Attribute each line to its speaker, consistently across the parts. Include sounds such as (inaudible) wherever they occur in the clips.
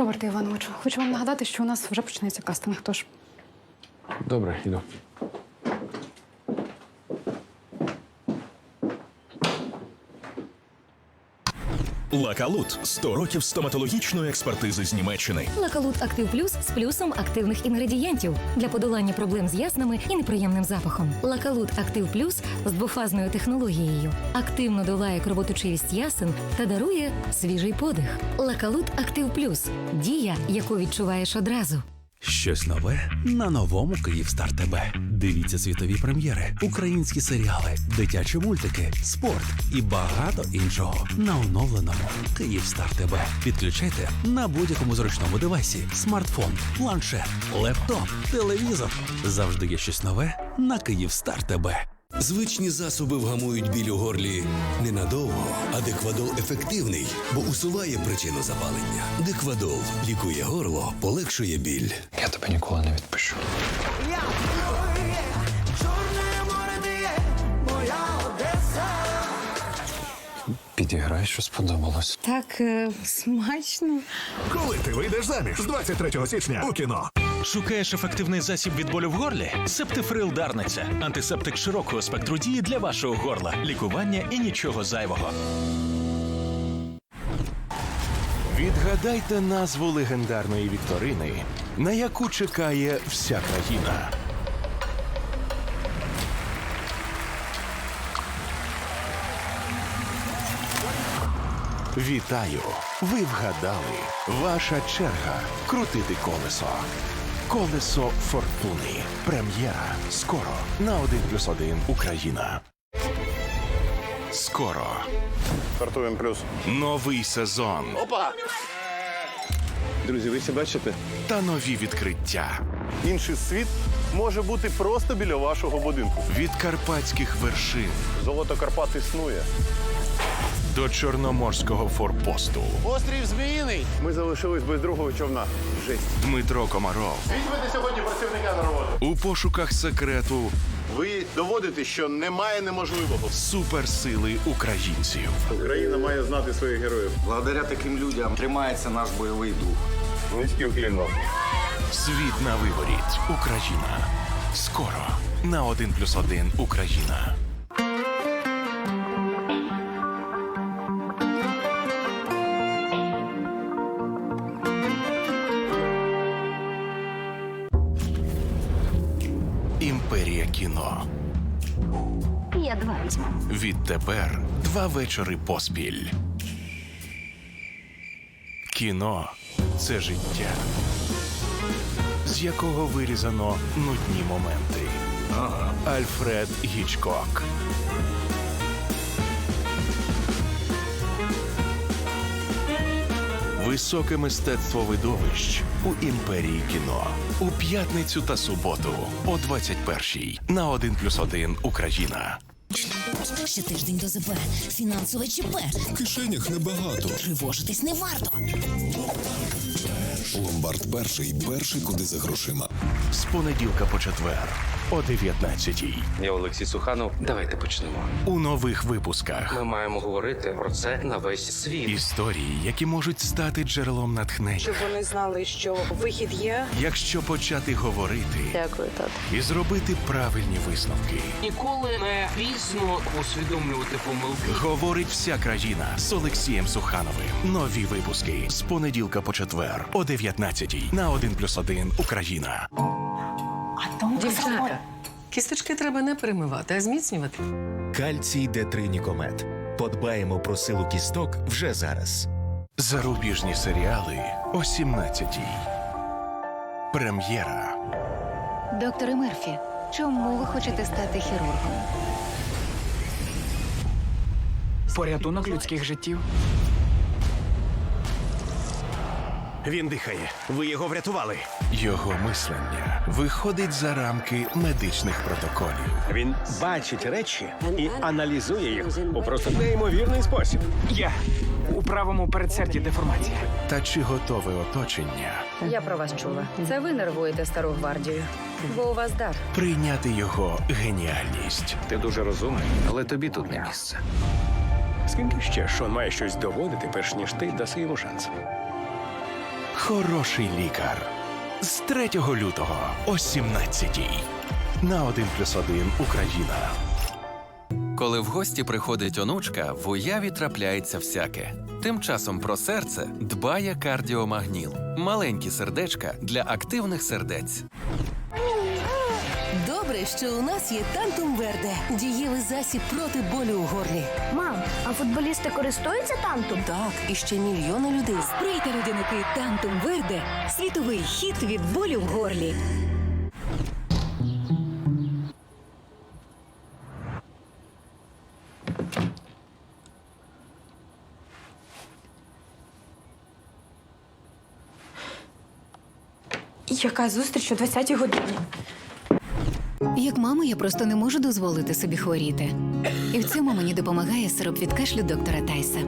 Speaker 1: Роберте Івановичу, хочу вам нагадати, що у нас вже почнеться кастинг. Тож
Speaker 2: Добре, іду.
Speaker 3: Лакалут 100 років стоматологічної експертизи з Німеччини.
Speaker 4: Лакалут Актив Плюс з плюсом активних інгредієнтів для подолання проблем з яснами і неприємним запахом. Лакалут Актив Плюс з двофазною технологією активно долає кровоточивість ясен та дарує свіжий подих. Лакалут Актив Плюс дія, яку відчуваєш одразу.
Speaker 5: Щось нове на новому Київстар ТБ. Дивіться світові прем'єри, українські серіали, дитячі мультики, спорт і багато іншого на оновленому Київстар ТБ. Підключайте на будь-якому зручному девайсі: смартфон, планшет, лептоп, телевізор. Завжди є щось нове на Київстар ТБ.
Speaker 6: Звичні засоби вгамують біль у горлі ненадовго, а деквадол ефективний, бо усуває причину запалення. Деквадол лікує горло, полегшує біль.
Speaker 2: Я тебе ніколи не відпущу. Підіграй, що сподобалось.
Speaker 7: Так е, смачно.
Speaker 8: Коли ти вийдеш заміж з 23 січня у кіно.
Speaker 3: Шукаєш ефективний засіб від болю в горлі? Септифрил Дарниця. Антисептик широкого спектру дії для вашого горла. Лікування і нічого зайвого.
Speaker 9: Відгадайте назву легендарної вікторини, на яку чекає вся країна. Вітаю! Ви вгадали. Ваша черга крутити колесо. Колесо фортуни. Прем'єра. Скоро на 1 плюс 1 Україна. Скоро.
Speaker 8: Стартуємо плюс.
Speaker 9: Новий сезон. Опа!
Speaker 8: Друзі, ви всі бачите?
Speaker 9: та нові відкриття
Speaker 8: Інший світ може бути просто біля вашого будинку.
Speaker 9: від карпатських вершин
Speaker 8: Золото Карпат існує.
Speaker 9: До чорноморського форпосту.
Speaker 8: Острів Зміїний. Ми залишились без другого човна. Жесть.
Speaker 9: Дмитро Комаров
Speaker 8: Візьмете сьогодні працівника на роботу.
Speaker 9: у пошуках секрету
Speaker 8: Ви доводите, що немає неможливого.
Speaker 9: суперсили українців.
Speaker 8: Україна має знати своїх героїв.
Speaker 10: Благодаря таким людям тримається наш бойовий дух.
Speaker 8: Низький уклін.
Speaker 9: Світ на виворіт. Україна. Скоро на 1 плюс 1 Україна. Імперія кіно.
Speaker 4: Я два візьму.
Speaker 9: Відтепер два вечори поспіль. Кіно це життя, з якого вирізано нудні моменти. Альфред Гічкок. Високе мистецтво видовищ у імперії кіно у п'ятницю та суботу о 21-й на 1 плюс 1 Україна.
Speaker 4: Ще тиждень до ЗП. Фінансове ЧП.
Speaker 6: В кишенях небагато.
Speaker 4: Тривожитись не варто.
Speaker 6: Ломбард перший, перший куди за грошима.
Speaker 9: З понеділка по четвер о 19-й.
Speaker 2: Я Олексій Суханов. Давайте почнемо.
Speaker 9: У нових випусках
Speaker 2: Ми маємо говорити про це на весь світ.
Speaker 9: історії, які можуть стати джерелом натхнення.
Speaker 7: Щоб вони знали, що вихід є.
Speaker 9: Якщо почати говорити
Speaker 7: Дякую, тато.
Speaker 9: і зробити правильні висновки,
Speaker 11: Ніколи не пізно усвідомлювати помилки.
Speaker 9: говорить вся країна з Олексієм Сухановим. Нові випуски з понеділка по четвер о 19-й на 1+,1 Україна.
Speaker 7: Дівчата, кісточки треба не перемивати, а зміцнювати.
Speaker 3: Кальцій Д3 Нікомет. Подбаємо про силу кісток вже зараз.
Speaker 9: Зарубіжні серіали о 17-й. Прем'єра.
Speaker 4: Докторе Мерфі, чому ви хочете стати хірургом?
Speaker 11: Порятунок людських життів.
Speaker 5: Він дихає. Ви його врятували.
Speaker 9: Його мислення виходить за рамки медичних протоколів.
Speaker 5: Він бачить речі і аналізує їх у просто неймовірний спосіб.
Speaker 11: Є у правому передсерді деформація.
Speaker 9: Та чи готове оточення
Speaker 7: Я про вас чула. Це ви нервуєте стару гвардію. Бо у вас дар.
Speaker 9: прийняти його геніальність?
Speaker 2: Ти дуже розумний, але тобі тут не місце.
Speaker 5: Скільки ще Шон має щось доводити, перш ніж ти даси йому шанс?
Speaker 9: Хороший лікар. З 3 лютого о 17 на 1 плюс 1 Україна.
Speaker 12: Коли в гості приходить онучка, в уяві трапляється всяке. Тим часом про серце дбає кардіомагніл. Маленькі сердечка для активних сердець.
Speaker 13: Добре, що у нас є Тантум Верде. Дієвий засіб проти болю у горлі.
Speaker 14: Мам, а футболісти користуються тантом?
Speaker 13: Так, і ще мільйони людей.
Speaker 4: Сприйте родинники Тантум Верде. Світовий хід від болю в горлі.
Speaker 1: Яка зустріч о 20-й годині?
Speaker 4: Як мама, я просто не можу дозволити собі хворіти. І в цьому мені допомагає сироп від кашлю доктора Тайса.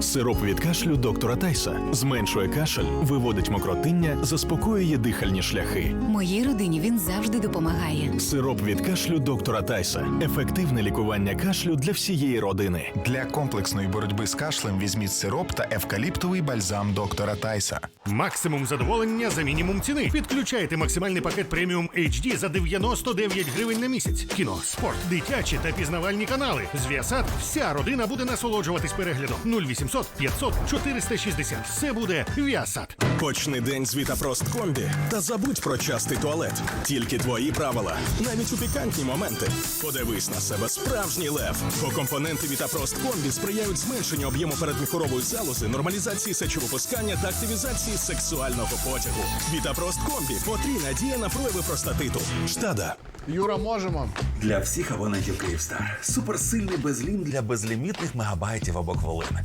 Speaker 3: Сироп від кашлю доктора Тайса зменшує кашель, виводить мокротиння, заспокоює дихальні шляхи.
Speaker 4: Моїй родині він завжди допомагає.
Speaker 3: Сироп від кашлю доктора Тайса. Ефективне лікування кашлю для всієї родини.
Speaker 15: Для комплексної боротьби з кашлем візьміть сироп та евкаліптовий бальзам доктора Тайса.
Speaker 16: Максимум задоволення за мінімум ціни. Підключайте максимальний пакет преміум HD за 99 гривень на місяць. Кіно, спорт, дитячі та пізнавальні канали. З Viasat вся родина буде насолоджуватись переглядом. 0800 500 460. Все буде Viasat.
Speaker 17: Почни день з Вітапрост Комбі та забудь про частий туалет. Тільки твої правила, навіть у пікантні моменти. Подивись на себе справжній лев. Бо компоненти Вітапрост Комбі сприяють зменшенню об'єму передміхорової залози, нормалізації сечовипускання та активізації сексуального потягу. Вітапрост Комбі потрійна дія на прояви простатиту. Штада.
Speaker 15: Юра, можемо.
Speaker 5: Для всіх абонентів Київстар. Суперсильний безлім для безлімітних мегабайтів або хвилин.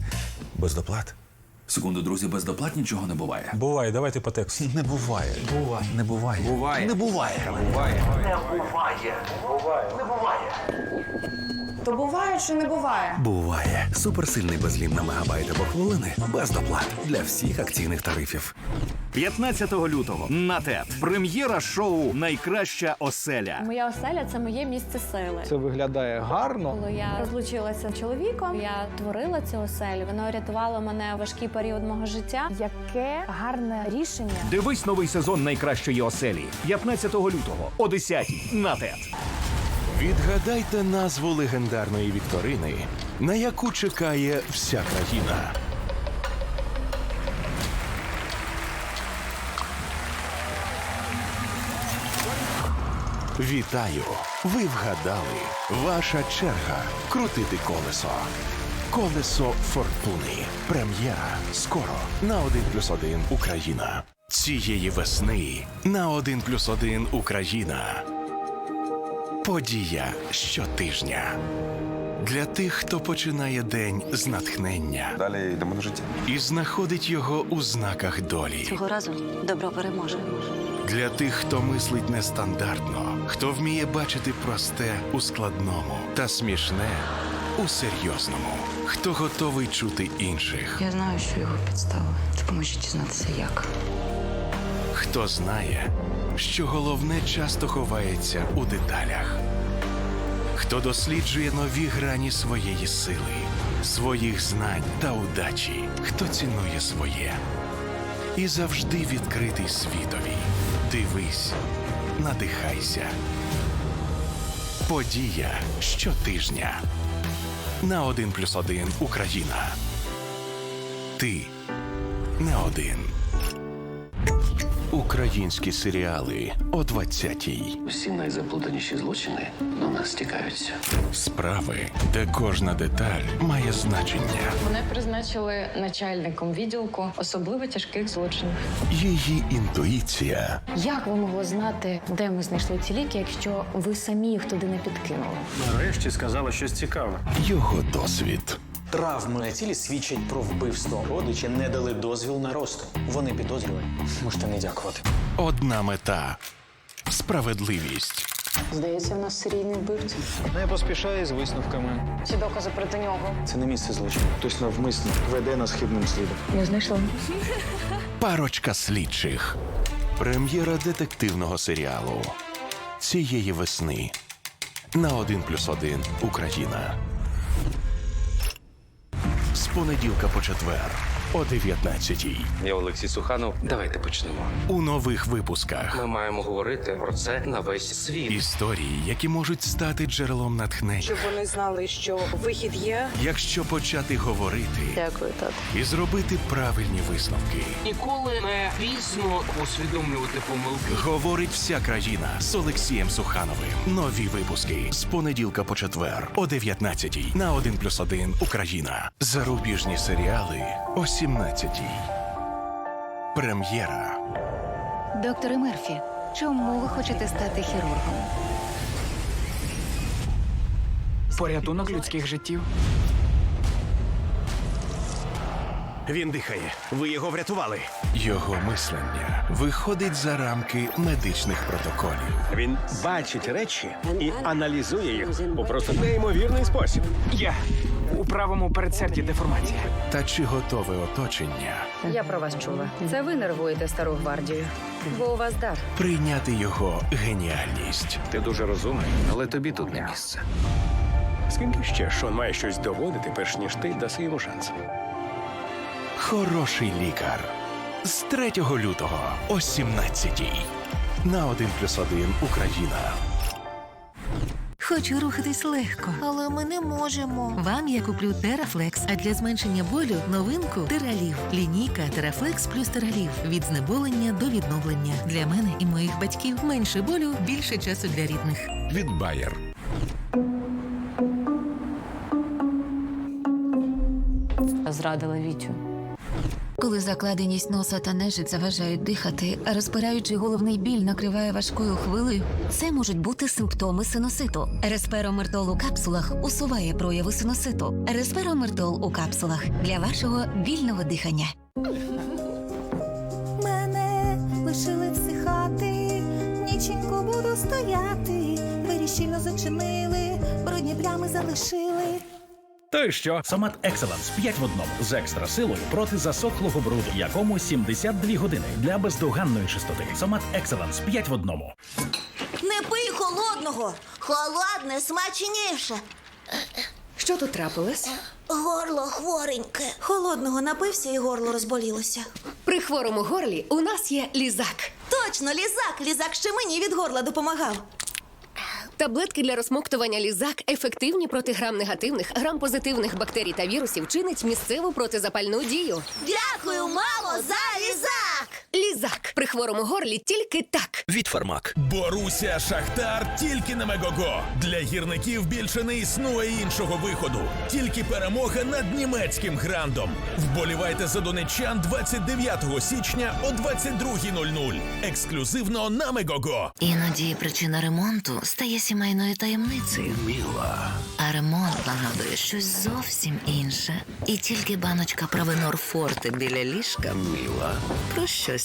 Speaker 5: Без доплат. Секунду, друзі, без доплат нічого не буває.
Speaker 18: Буває, давайте по тексту.
Speaker 5: Не буває. Буває. Не буває.
Speaker 10: Буває.
Speaker 5: Не буває.
Speaker 10: Буває.
Speaker 1: То буває чи не буває?
Speaker 5: Буває. Суперсильний безлім на мегабайт або хвилини. Без доплат. Для всіх акційних тарифів.
Speaker 8: 15 лютого на ТЕТ. Прем'єра шоу Найкраща оселя.
Speaker 14: Моя оселя це моє місце сили.
Speaker 8: Це виглядає гарно.
Speaker 14: Коли я розлучилася з чоловіком, я творила цю оселю. Воно рятувало мене в важкий період мого життя. Яке гарне рішення.
Speaker 8: Дивись новий сезон найкращої оселі 15 лютого о 10 на ТЕТ.
Speaker 9: Відгадайте назву легендарної вікторини, на яку чекає вся країна. Вітаю! Ви вгадали. Ваша черга крутити колесо. Колесо фортуни. Прем'єра скоро на 1 плюс 1 Україна. Цієї весни на 1 плюс 1 Україна. Подія щотижня. Для тих, хто починає день з натхнення
Speaker 10: Далі йдемо до життя.
Speaker 9: і знаходить його у знаках долі.
Speaker 13: Цього разу добро переможе.
Speaker 9: Для тих, хто мислить нестандартно, хто вміє бачити просте у складному та смішне у серйозному, хто готовий чути інших,
Speaker 13: Я знаю, що його підстава. Допоможіть дізнатися як.
Speaker 9: Хто знає, що головне часто ховається у деталях, хто досліджує нові грані своєї сили, своїх знань та удачі, хто цінує своє і завжди відкритий світові. Дивись, надихайся. Подія щотижня на 1 плюс 1 Україна. Ти не один. Українські серіали о 20-й.
Speaker 2: Всі найзаплутаніші злочини до нас стікаються.
Speaker 9: Справи, де кожна деталь має значення.
Speaker 14: Мене призначили начальником відділку особливо тяжких злочинів.
Speaker 9: Її інтуїція
Speaker 14: Як ви могли знати, де ми знайшли ці ліки, якщо ви самі їх туди не підкинули?
Speaker 16: Нарешті сказала щось цікаве.
Speaker 9: його досвід.
Speaker 18: Травми на тілі свідчать про вбивство. Родичі не дали дозвіл на розтин. Вони підозрювані. Можете не дякувати.
Speaker 9: Одна мета справедливість.
Speaker 14: Здається, в нас серійний вбивця.
Speaker 18: Не поспішай з висновками.
Speaker 14: Всі докази проти нього.
Speaker 18: Це не місце злочину. Хтось навмисно веде нас хибним слідом.
Speaker 14: Не знайшла.
Speaker 9: Парочка слідчих. Прем'єра детективного серіалу цієї весни на 1 плюс 1 Україна. Понеділка по четвер о 19-й.
Speaker 11: Я Олексій Суханов. Давайте почнемо.
Speaker 9: У нових випусках
Speaker 11: Ми маємо говорити про це на весь світ.
Speaker 9: історії, які можуть стати джерелом натхнення.
Speaker 19: Щоб вони знали, що вихід є.
Speaker 9: Якщо почати говорити
Speaker 19: Дякую, тато.
Speaker 9: і зробити правильні висновки.
Speaker 11: Ніколи не пізно усвідомлювати помилки.
Speaker 9: Говорить вся країна з Олексієм Сухановим. Нові випуски з понеділка по четвер о 19-й на 1+,1 Україна. Зарубіжні серіали о 17-й. Прем'єра.
Speaker 20: Докторе Мерфі, чому ви хочете стати хірургом?
Speaker 18: Порятунок людських життів.
Speaker 9: Він дихає. Ви його врятували. Його мислення виходить за рамки медичних протоколів.
Speaker 21: Він бачить речі і аналізує їх у просто неймовірний спосіб.
Speaker 18: Я у правому передсерді деформація.
Speaker 9: Та чи готове оточення
Speaker 7: Я про вас чула. Це ви нервуєте стару гвардію, бо у вас дар.
Speaker 9: прийняти його геніальність?
Speaker 21: Ти дуже розумний, але тобі тут не місце. Скільки ще Шон має щось доводити, перш ніж ти даси йому шанс?
Speaker 9: Хороший лікар з 3 лютого о 17-й на 1+,1 Україна.
Speaker 13: Хочу рухатись легко, але ми не можемо. Вам я куплю Терафлекс, а для зменшення болю новинку Тералів. Лінійка Терафлекс плюс Тералів. Від знеболення до відновлення. Для мене і моїх батьків менше болю, більше часу для рідних.
Speaker 9: Від Bayer.
Speaker 14: Зрадила Вітю.
Speaker 20: Коли закладеність носа та нежить заважають дихати, а розпираючий головний біль накриває важкою хвилею, це можуть бути симптоми синуситу. Респиромертол у капсулах усуває прояви синуситу. Респиромертол у капсулах для вашого вільного дихання.
Speaker 22: Мене лишили всихати, ніченько буду стояти. Двері зачинили, брудні плями залишили.
Speaker 23: То й що? Сомат Екселенс 5 в одному з екстра силою проти засохлого бруду, якому 72 години для бездоганної чистоти. Сомат Екселенс 5 в одному.
Speaker 22: Не пий холодного, холодне смачніше.
Speaker 20: Що тут трапилось?
Speaker 22: Горло хвореньке. Холодного напився і горло розболілося.
Speaker 20: При хворому горлі у нас є лізак.
Speaker 22: Точно, лізак. Лізак ще мені від горла допомагав.
Speaker 20: Таблетки для розмоктування лізак ефективні проти грам негативних, грам позитивних бактерій та вірусів чинить місцеву протизапальну дію.
Speaker 22: Дякую, мамо, за лізак.
Speaker 20: Лізак при хворому горлі тільки так.
Speaker 3: Від Фармак. Боруся Шахтар тільки на Мегого. Для гірників більше не існує іншого виходу. Тільки перемога над німецьким грандом. Вболівайте за донеччан 29 січня о 22.00. Ексклюзивно на Мегого.
Speaker 24: Іноді причина ремонту стає сімейною таємницею.
Speaker 9: Міла.
Speaker 24: А ремонт нагадує щось зовсім інше. І тільки баночка Провенор Форте біля ліжка
Speaker 9: Міла.
Speaker 24: про щось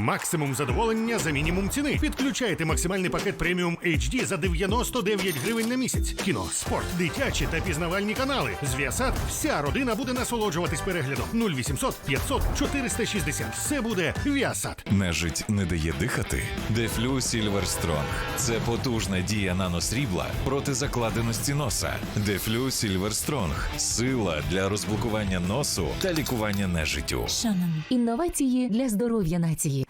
Speaker 16: Максимум задоволення за мінімум ціни. Підключайте максимальний пакет преміум HD за 99 гривень на місяць. Кіно, спорт, дитячі та пізнавальні канали. Зв'ясат. Вся родина буде насолоджуватись переглядом. 0800 500 460. Все буде Віасат.
Speaker 25: Нежить не дає дихати. Дефлю Сільвер Стронг. Це потужна дія наносрібла проти закладеності носа. Дефлю Сільвер Стронг. Сила для розблокування носу та лікування нежиттю.
Speaker 13: Шанон. Інновації для здоров'я нації.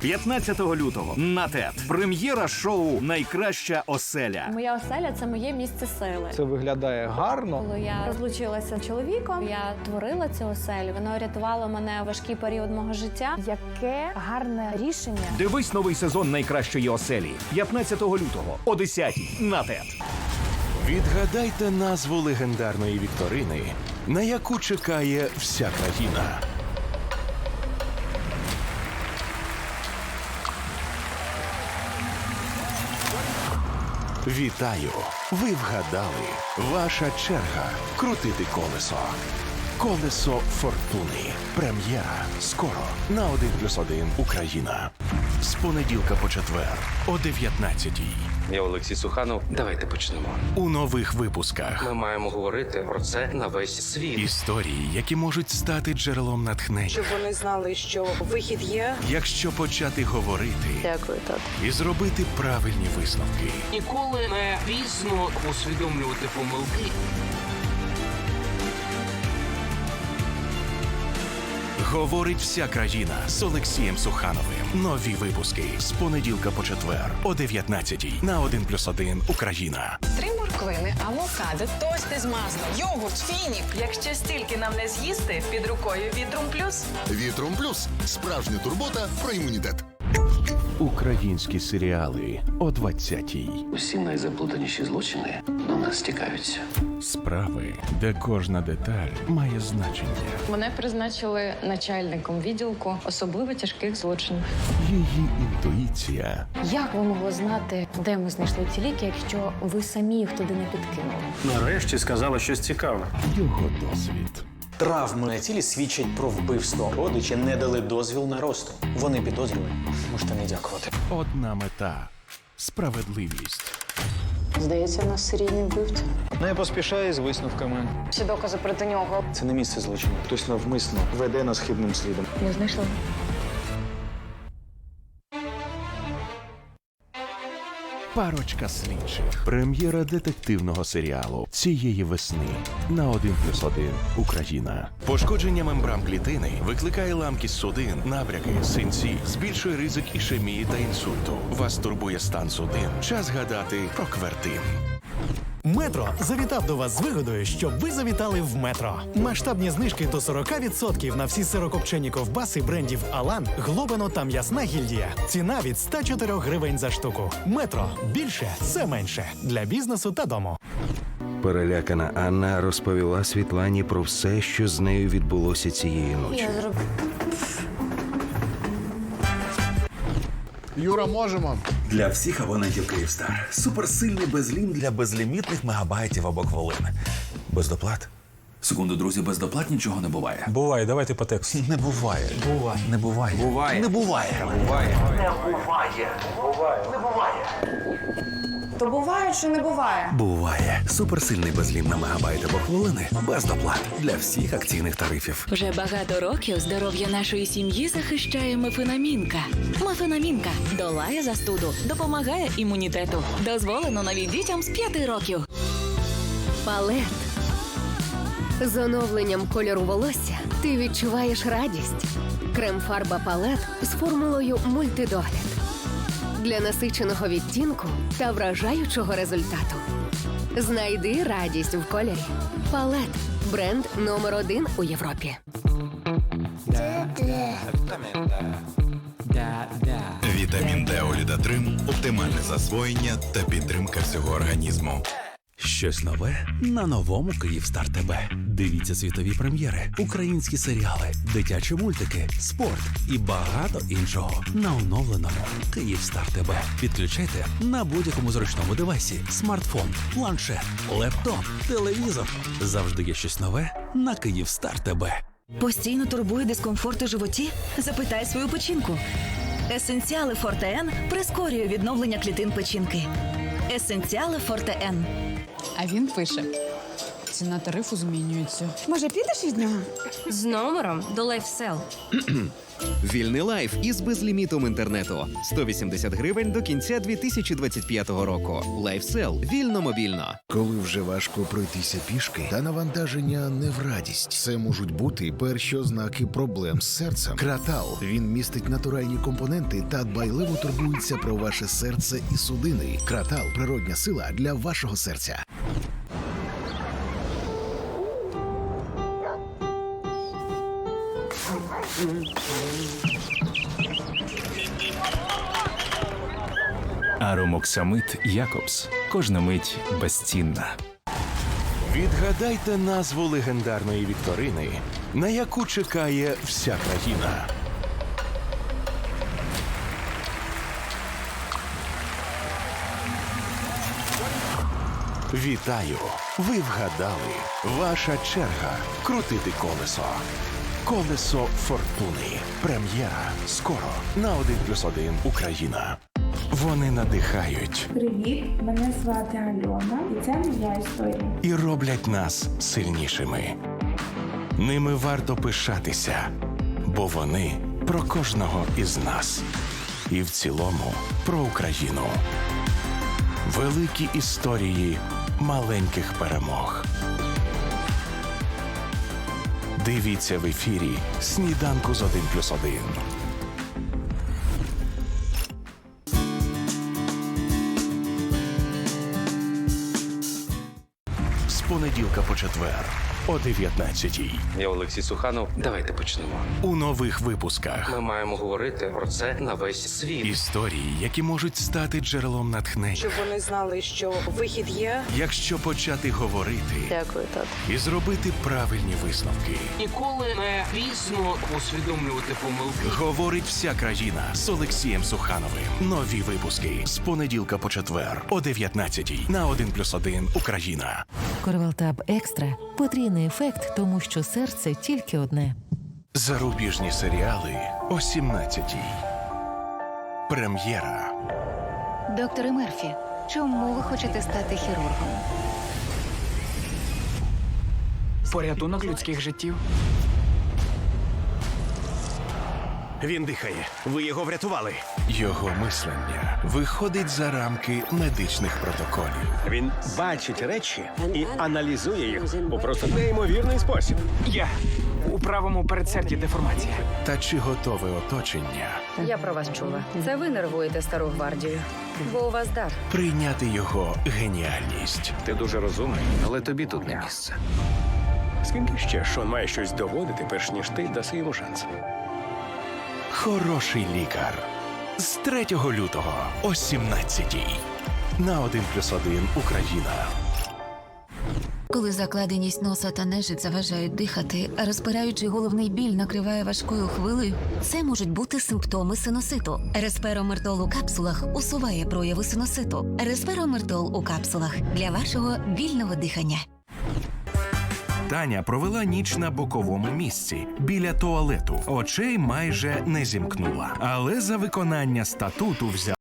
Speaker 8: 15 лютого на ТЕТ. Прем'єра шоу Найкраща оселя.
Speaker 14: Моя оселя це моє місце сили.
Speaker 18: Це виглядає гарно.
Speaker 14: Коли я розлучилася з чоловіком, я творила цю оселю. Воно рятувало мене у важкий період мого життя. Яке гарне рішення.
Speaker 8: Дивись новий сезон найкращої оселі 15 лютого о 10 на ТЕТ.
Speaker 9: Відгадайте назву легендарної вікторини, на яку чекає вся країна. Вітаю! Ви вгадали. Ваша черга крутити колесо. Колесо фортуни. Прем'єра скоро на 1+,1 Україна. З понеділка по четвер о 19
Speaker 11: Я Олексій Суханов. Давайте почнемо.
Speaker 9: У нових випусках
Speaker 11: Ми маємо говорити про це на весь світ.
Speaker 9: історії, які можуть стати джерелом натхнення.
Speaker 19: Щоб вони знали, що вихід є.
Speaker 9: Якщо почати говорити
Speaker 19: Дякую, тато.
Speaker 9: і зробити правильні висновки.
Speaker 11: Ніколи не пізно усвідомлювати помилки.
Speaker 9: Говорить вся країна з Олексієм Сухановим. Нові випуски з понеділка по четвер о 19 на 1+,1 Україна.
Speaker 26: Три морквини, авокадо, тости з маслом, йогурт, фінік. Якщо стільки нам не з'їсти, під рукою Вітрум Плюс.
Speaker 27: Вітром плюс справжня турбота про імунітет.
Speaker 9: Українські серіали о 20-й.
Speaker 2: Усі найзаплутаніші злочини до нас стікаються.
Speaker 9: Справи, де кожна деталь має значення.
Speaker 26: Мене призначили начальником відділку особливо тяжких злочинів.
Speaker 9: Її інтуїція
Speaker 14: Як ви могли знати, де ми знайшли ці ліки, якщо ви самі їх туди не підкинули?
Speaker 18: Нарешті сказала щось цікаве.
Speaker 9: Його досвід.
Speaker 18: Травми на тілі свідчать про вбивство. Родичі не дали дозвіл на росту. Вони підозрюють. Можете не дякувати.
Speaker 9: Одна мета справедливість.
Speaker 14: Здається, нас серійний вбивця.
Speaker 18: Не поспішає з висновками.
Speaker 14: Всі докази проти нього.
Speaker 18: Це не місце злочину. Хтось навмисно веде нас хибним слідом.
Speaker 14: Не знайшли.
Speaker 9: Парочка слідчих. Прем'єра детективного серіалу цієї весни на 1+,1 Україна. Пошкодження мембран клітини викликає ламкість судин, набряки, синці, збільшує ризик ішемії та інсульту. Вас турбує стан судин. Час гадати про квертин.
Speaker 28: Метро завітав до вас з вигодою, щоб ви завітали в метро. Масштабні знижки до 40% на всі сирокопчені ковбаси брендів Алан, Глобано та М'ясна гільдія. Ціна від 104 гривень за штуку. Метро більше це менше для бізнесу та дому.
Speaker 29: Перелякана Анна розповіла Світлані про все, що з нею відбулося цієї ночі.
Speaker 14: зроблю.
Speaker 30: Юра, можемо.
Speaker 5: Для всіх абонентів Київстар. Суперсильний безлім для безлімітних мегабайтів або хвилин. Без доплат. Секунду, друзі, без доплат нічого не буває.
Speaker 31: Буває, давайте по тексту.
Speaker 5: Не буває.
Speaker 31: Буває.
Speaker 5: Не буває.
Speaker 31: Буває.
Speaker 5: Не буває.
Speaker 31: Буває.
Speaker 5: Не буває. Буває. Не буває.
Speaker 14: То буває чи не буває?
Speaker 5: Буває. Суперсильний безлім на мегабайт або хвилини. Без доплат. Для всіх акційних тарифів.
Speaker 32: Вже багато років здоров'я нашої сім'ї захищає мефенамінка. Мефенамінка долає застуду, допомагає імунітету. Дозволено навіть дітям з 5 років.
Speaker 33: Палет. З оновленням кольору волосся ти відчуваєш радість. Крем-фарба палет з формулою мультидогляд. Для насиченого відтінку та вражаючого результату. Знайди радість в кольорі. Палет бренд номер один у Європі.
Speaker 34: Вітамін Д Олідатрим оптимальне засвоєння та підтримка всього організму.
Speaker 5: Щось нове на новому Київстар ТБ. Дивіться світові прем'єри, українські серіали, дитячі мультики, спорт і багато іншого на оновленому Київстар ТБ. Підключайте на будь-якому зручному девайсі: смартфон, планшет, лептоп, телевізор. Завжди є щось нове на Київстар ТБ.
Speaker 35: Постійно турбує дискомфорт у животі? Запитай свою печінку. Есенціали Форте Н прискорює відновлення клітин печінки. Есенціали Форте Н.
Speaker 36: А він пише: ціна тарифу змінюється.
Speaker 37: Може, підеш від нього?
Speaker 36: З номером до LifeSell. (clears throat)
Speaker 38: Вільний лайф із безлімітом інтернету 180 гривень до кінця 2025 року. Лайфсел вільно мобільно.
Speaker 27: Коли вже важко пройтися пішки, та навантаження не в радість. Це можуть бути перші ознаки проблем з серцем. Кратал він містить натуральні компоненти та дбайливо турбується про ваше серце і судини. Кратал природня сила для вашого серця.
Speaker 39: Аромоксамит Якобс. Кожна мить безцінна.
Speaker 9: Відгадайте назву легендарної вікторини, на яку чекає вся країна. Вітаю! Ви вгадали. Ваша черга крутити колесо. Колесо фортуни. Прем'єра скоро на 1+,1 Україна. Вони надихають
Speaker 40: Привіт, мене звати Альона, і це моя історія.
Speaker 9: і роблять нас сильнішими. Ними варто пишатися, бо вони про кожного із нас. І в цілому про Україну. Великі історії маленьких перемог. Дивіться в ефірі Сніданку з 1 плюс 1. Понеділка по четвер о 19-й.
Speaker 2: Я Олексій Суханов. Давайте почнемо.
Speaker 9: У нових випусках
Speaker 2: Ми маємо говорити про це на весь світ.
Speaker 9: історії, які можуть стати джерелом натхнення.
Speaker 7: Щоб вони знали, що вихід є.
Speaker 9: Якщо почати говорити
Speaker 7: Дякую, тато.
Speaker 9: і зробити правильні висновки,
Speaker 2: Ніколи не пізно усвідомлювати помилки.
Speaker 9: говорить вся країна з Олексієм Сухановим. Нові випуски з понеділка по четвер о 19-й на 1+,1 Україна.
Speaker 41: Корвалтаб екстра потрійний ефект, тому що серце тільки одне.
Speaker 9: Зарубіжні серіали о 17-й. Прем'єра.
Speaker 20: Докторе Мерфі, чому ви хочете стати хірургом?
Speaker 8: Порятунок людських життів.
Speaker 9: Він дихає. Ви його врятували. Його мислення виходить за рамки медичних протоколів.
Speaker 3: Він бачить речі і аналізує їх у просто неймовірний спосіб.
Speaker 8: Я у правому передсерді деформація.
Speaker 9: Та чи готове оточення
Speaker 20: Я про вас чула. Це ви нервуєте стару гвардію, бо у вас дар.
Speaker 9: прийняти його геніальність?
Speaker 3: Ти дуже розумний, але тобі тут не місце. Скільки ще Шон має щось доводити, перш ніж ти даси йому шанс?
Speaker 9: Хороший лікар з 3 лютого о 17-й на 1+,1 Україна.
Speaker 20: Коли закладеність носа та нежить заважають дихати, а розпираючий головний біль накриває важкою хвилею, це можуть бути симптоми синуситу. Респиромертол у капсулах усуває прояви синуситу. Респиромертол у капсулах для вашого вільного дихання.
Speaker 9: Таня провела ніч на боковому місці біля туалету. Очей майже не зімкнула, але за виконання статуту взяла.